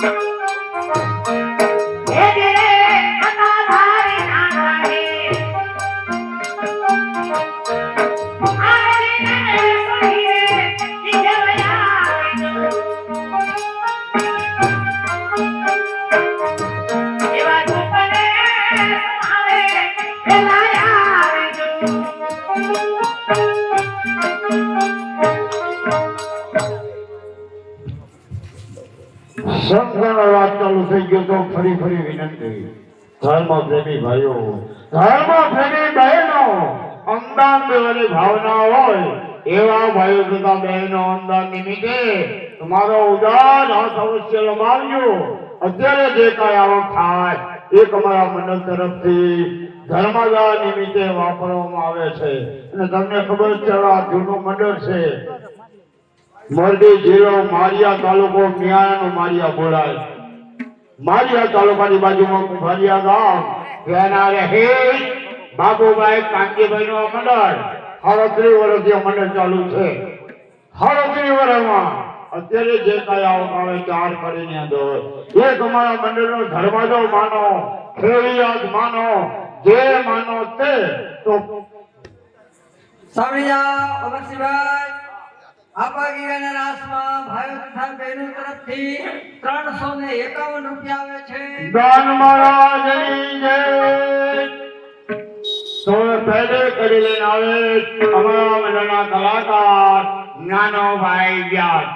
Thank you. પ્રેમી ભાઈઓ. ધર્મ પ્રેમી બહેનો અંદાન દેવાની ભાવના હોય એવા ભાઈઓ તથા બહેનો અંદાન નિમિત્તે તમારો ઉદાર હાથ અવશ્ય લંબાવજો. અત્યારે જે કાંઈ આવક થાય એ અમારા મંડળ તરફથી ધર્મદાન નિમિત્તે વાપરવામાં આવે છે. અને તમને ખબર છે, આ જૂનું મંડળ છે. મોરબી જિલ્લો મારિયા તાલુકો મિયાણાનું મારિયા બોલાય. મારિયા તાલુકાની બાજુમાં કુંભારિયા ગામ. તેના રહે બાબુભાઈ કાંતિભાઈ નો મંડળ. હળત્રી વર્ષથી મંડળ ચાલુ છે. હળત્રી વર્ષમાં અત્યારે જે કઈ આવકાળે ચાર કરીને અંદર. એ તમારા મંડળનો ધર્માદો માનો ફેરિયાદ માનો, જે માનો તે તો સાવળિયા અમરસિંહભાઈ. બહેનો તરફથી ત્રણસો ને એકાવન રૂપિયા છે. દાન મહારાજની તો પહેલે આવે અમારા કલાકાર નાનો ભાઈ વ્યાસ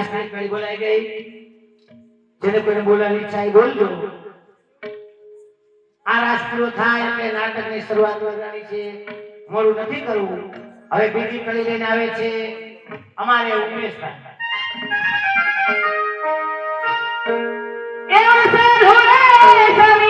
હો મિનિટ કડી બોલાઈ ગઈ. જેને કોઈને બોલાવી ઈચ્છા બોલજો. આ રાસ પૂરો થાય એટલે નાટકની શરૂઆત કરવાની છે. મોડું નથી કરવું. હવે બીજી કડી લઈને આવે છે અમારે ઉમેશભાઈ. એવા સાધુ રે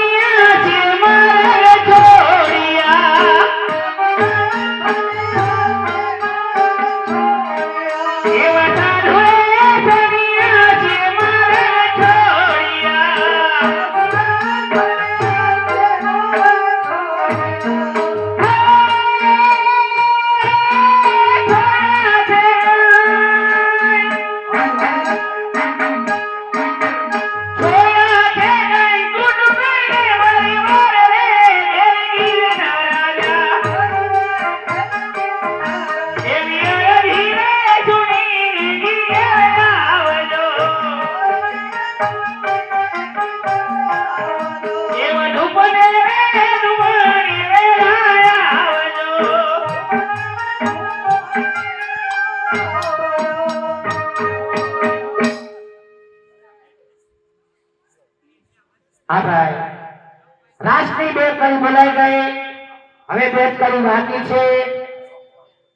હવે કરી કઈ છે.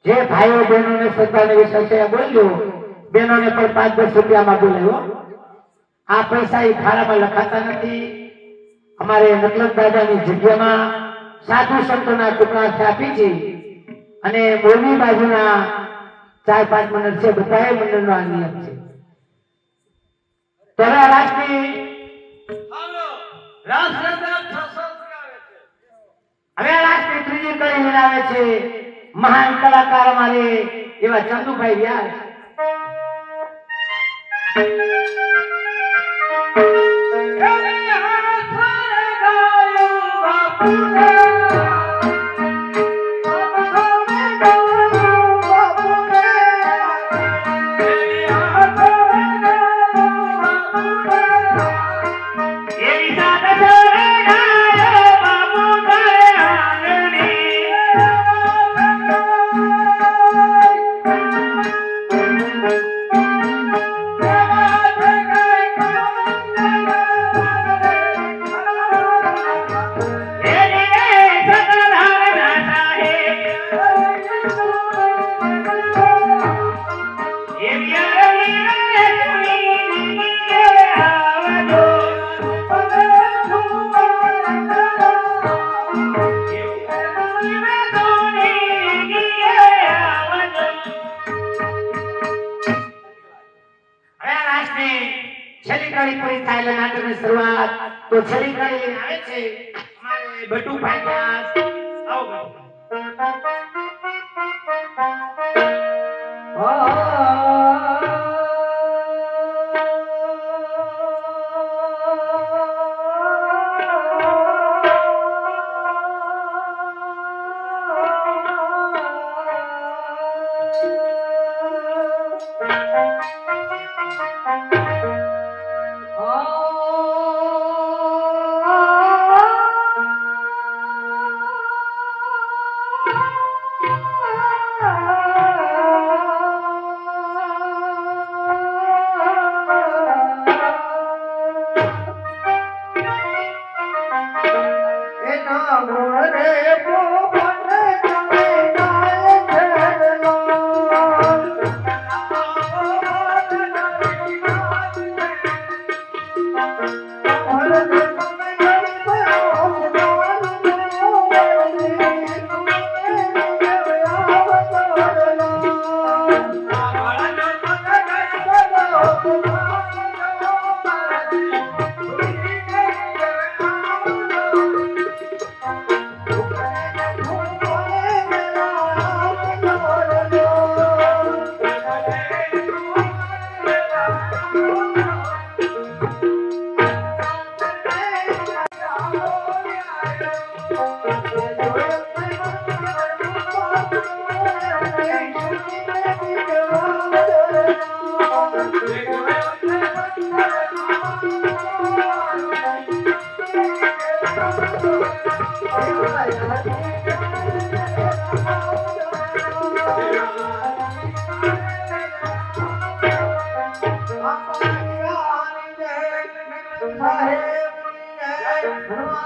જે ભાઈઓ બહેનોને સત્તાને વિષય છે એ બોલ્યો, બહેનોને પણ પાંચ દસ રૂપિયામાં બોલ્યો. આ પૈસા એ ખાડામાં લખાતા નથી. અમારે નકલક દાદાની જગ્યામાં સાધુ સંતોના ટુકડા આપી છે. અને મોરબી બાજુના ચાર પાંચ મંડળ છે બધા મંડળનો આ નિયમ છે. ત્યારે રાષ્ટ્રીય હવે લાસ્ટ ત્રીજી કડી બનાવે છે. મહાન કલાકાર અમારે એવા ચંદુભાઈ વ્યાસ. એવી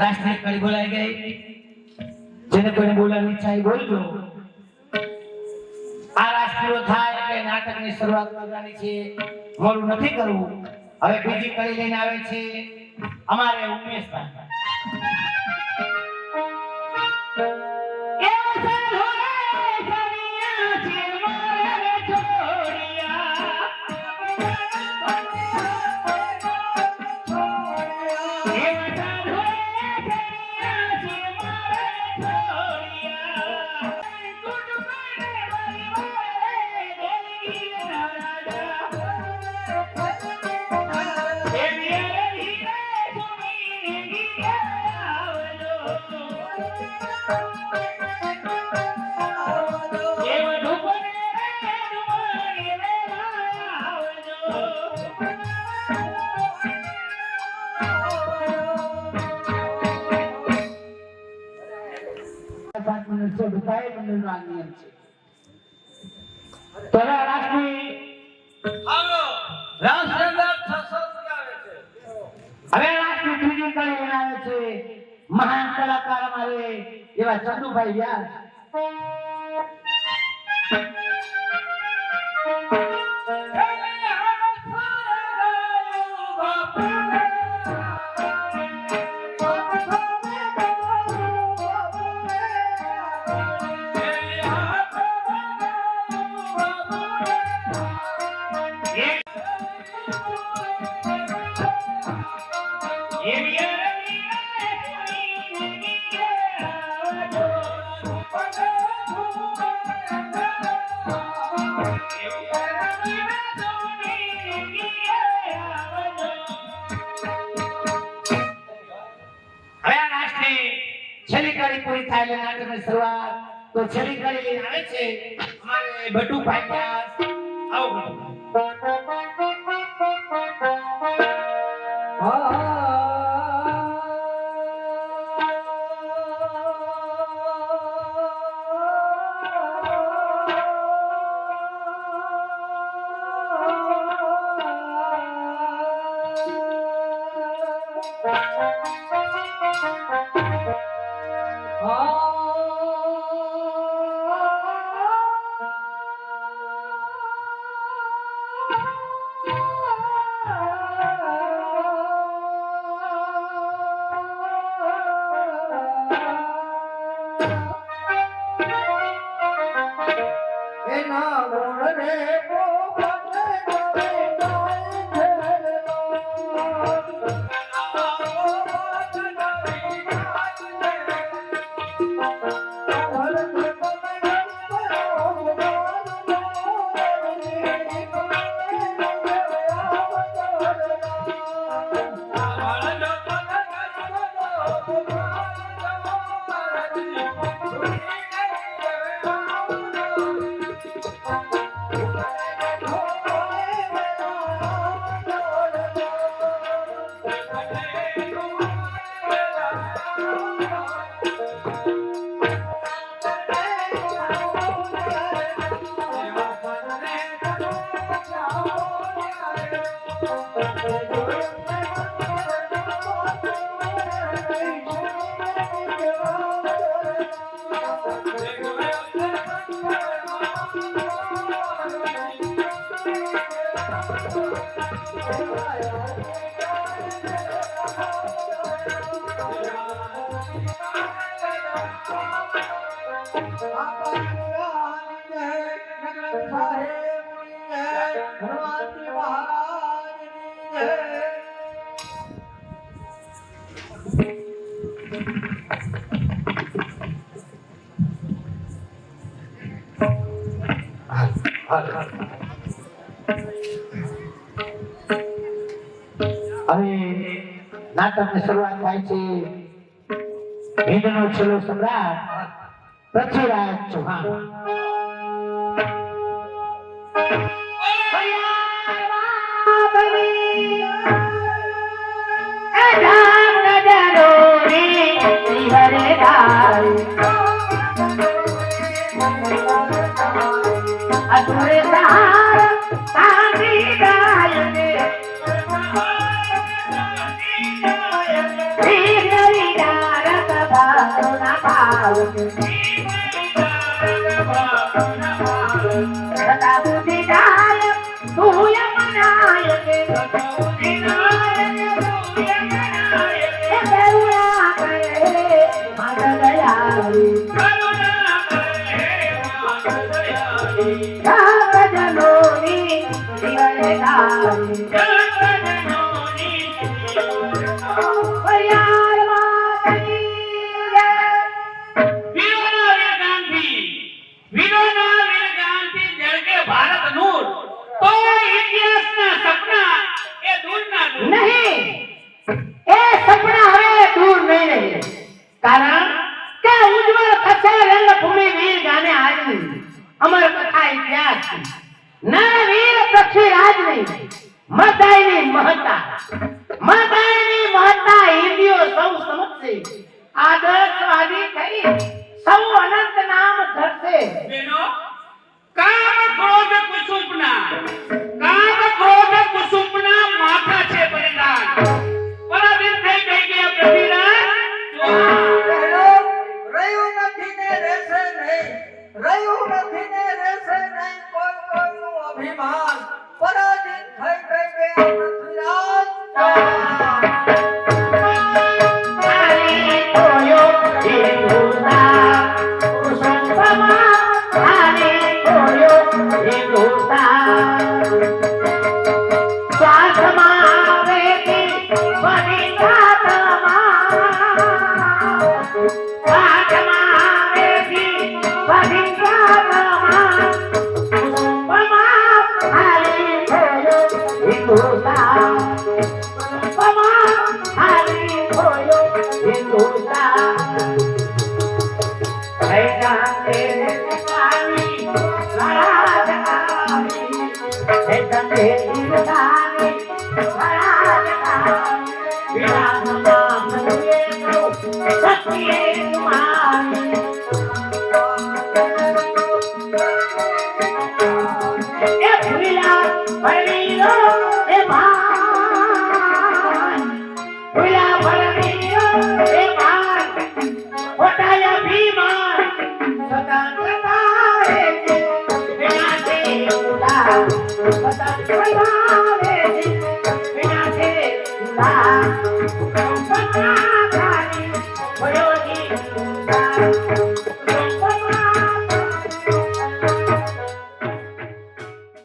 રાષ્ટ્રીય કડી બોલાઈ ગઈ. જેને કોઈને બોલાવવાની ઈચ્છા એ બોલજો. આ રાષ્ટ્રીય થાય એટલે નાટકની શરૂઆત કરવાની છે. મોડું નથી કરવું. હવે બીજી કડી લઈને આવે છે અમારે ઉમેશભાઈ. પાંચ મિનિટ છે બધા મંડળનો આ નિયમ છે. તો હવે આવે છે. હવે રાષ્ટ્રી ત્રીજી કડી બનાવે છે. મહાન કલાકાર અમારે એવા ચંદુભાઈ વ્યાસ. તો છરી કડી લઈને આવે છે. અમારે બટુભાઈ વ્યાસ આવો 哎呀 હવે નાટકની શરૂઆત થાય છે. હિન્દનો છેલ્લો સમ્રાટ પૃથ્વીરાજ ચૌહાણ. અધૂરે સહાર સાંધી Thank you.